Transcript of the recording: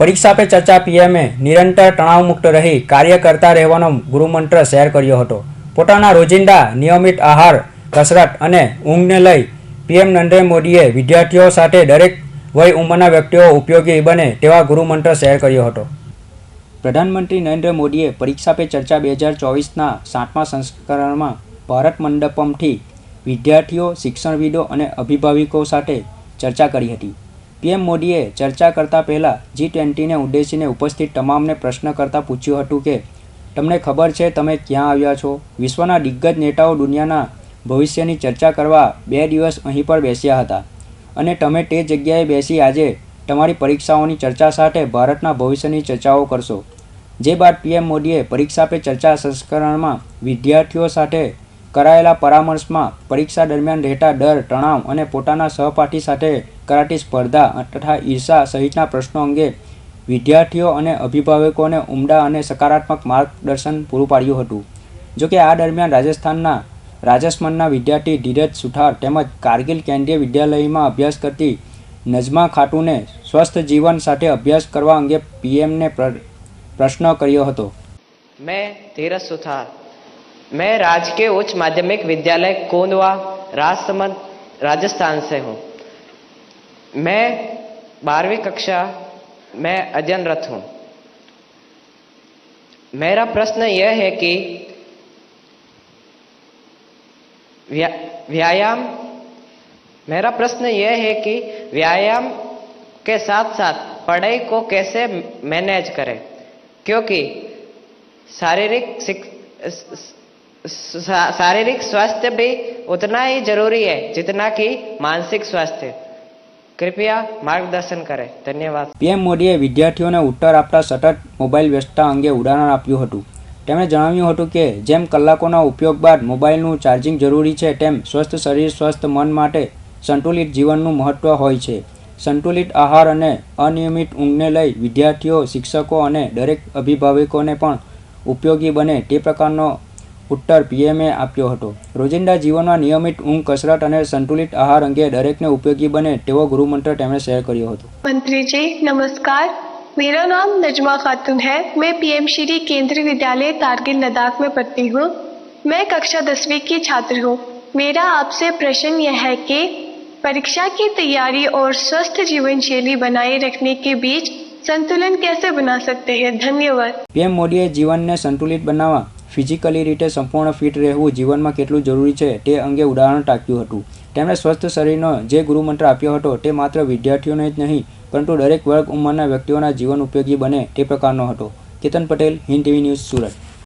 પરીક્ષા પે ચર્ચા પીએમએ નિરંતર તણાવમુક્ત રહી કાર્ય કરતા રહેવાનો ગુરુમંત્ર શેર કર્યો હતો. પોતાના રોજિંદા નિયમિત આહાર, કસરત અને ઊંઘને લઈ પીએમ નરેન્દ્ર મોદીએ વિદ્યાર્થીઓ સાથે દરેક વય ઉંમરના વ્યક્તિઓ ઉપયોગી બને તેવા ગુરુમંત્ર શેર કર્યો હતો. પ્રધાનમંત્રી નરેન્દ્ર મોદીએ પરીક્ષા પે ચર્ચા બે હજાર ચોવીસના સાતમા સંસ્કરણમાં ભારત મંડપમથી વિદ્યાર્થીઓ, શિક્ષણવિદો અને અભિભાવિકો સાથે ચર્ચા કરી હતી. પીએમ મોદીએ ચર્ચા કરતા પહેલાં જી ટ્વેન્ટીને ઉદ્દેશીને ઉપસ્થિત તમામને પ્રશ્ન કરતાં પૂછ્યું હતું કે, તમને ખબર છે તમે ક્યાં આવ્યા છો? વિશ્વના દિગ્ગજ નેતાઓ દુનિયાના ભવિષ્યની ચર્ચા કરવા બે દિવસ અહીં પર બેસ્યા હતા. અને તમે તે જગ્યાએ બેસી આજે તમારી પરીક્ષાઓની ચર્ચા સાથે ભારતના ભવિષ્યની ચર્ચાઓ કરશો. જે બાદ પીએમ મોદીએ પરીક્ષા પે ચર્ચા સંસ્કરણમાં વિદ્યાર્થીઓ સાથે કરાયેલા પરામર્શમાં પરીક્ષા દરમિયાન રહેતા ડર, તણાવ અને પોતાના સહપાઠી સાથે કરાટી સ્પર્ધા તથા ઈર્ષા સહિતના પ્રશ્નો અંગે વિદ્યાર્થીઓ અને અભિભાવકોને ઉમદા અને સકારાત્મક માર્ગદર્શન પૂરું પાડ્યું હતું. જોકે આ દરમિયાન રાજસ્થાનના રાજસમનના વિદ્યાર્થી ધીરજ સુથાર તેમજ કારગિલ કેન્દ્રીય વિદ્યાલયમાં અભ્યાસ કરતી નજમા ખાટુને સ્વસ્થ જીવન સાથે અભ્યાસ કરવા અંગે પીએમને પ્રશ્ન કર્યો હતો. મેં ધીરજ સુથાર मैं राजकीय उच्च माध्यमिक विद्यालय कोंदवा राजसमंद राजस्थान से हूँ। मैं बारहवीं कक्षा में अध्ययनरत हूँ। मेरा प्रश्न यह है कि व्या, व्यायाम मेरा प्रश्न यह है कि व्यायाम के साथ साथ पढ़ाई को कैसे मैनेज करें? क्योंकि शारीरिक शारीरिक स्वास्थ्य भी उतना ही जरूरी है जितना कि मानसिक स्वास्थ्य कृपया मार्गदर्शन करें धन्यवाद પીએમ મોદીએ વિદ્યાર્થીઓને ઉત્તર આપતા સતત મોબાઈલ વ્યસ્તતા અંગે ઉદાહરણ આપ્યું હતું તેમણે જણાવ્યું હતું કે જેમ કલાકોના ઉપયોગ બાદ મોબાઈલનું ચાર્જિંગ જરૂરી છે તેમ સ્વસ્થ શરીર સ્વસ્થ મન માટે સંતુલિત જીવનનું મહત્ત્વ હોય છે સંતુલિત આહાર અને અનિયમિત ઊંઘને લઈ વિદ્યાર્થીઓ શિક્ષકો અને દરેક અભિભાવકોને પણ ઉપયોગી બને તે પ્રકારનો ઉત્તર પીએમએ આપ્યો હતો રોજિંદા જીવનમાં નિયમિત ઊંઘ કસરત અને સંતુલિત આહાર અંગે દરેકને ઉપયોગી બને તેવો ગૃહમંત્ર તેમણે શેર કર્યો હતો मंत्री जी नमस्कार मेरा नाम नजमा खातून है मैं पीएम श्री केंद्रीय विद्यालय कारगिल लद्दाख में पढ़ती हूँ मैं कक्षा दसवीं की छात्र हूँ मेरा आपसे प्रश्न यह है कि परीक्षा की तैयारी और स्वस्थ जीवन शैली बनाए रखने के बीच संतुलन कैसे बना सकते हैं धन्यवाद પીએમ મોદીએ જીવનને સંતુલિત બનાવવા ફિઝિકલી રીતે સંપૂર્ણ ફિટ રહેવું જીવનમાં કેટલું જરૂરી છે તે અંગે ઉદાહરણ ટાંક્યું હતું. તેમણે સ્વસ્થ શરીરનો જે ગુરુમંત્ર આપ્યો હતો તે માત્ર વિદ્યાર્થીઓને જ નહીં, પરંતુ દરેક વર્ગ ઉંમરના વ્યક્તિઓના જીવન ઉપયોગી બને તે પ્રકારનો હતો. Ketan Patel, Hind TV news Surat.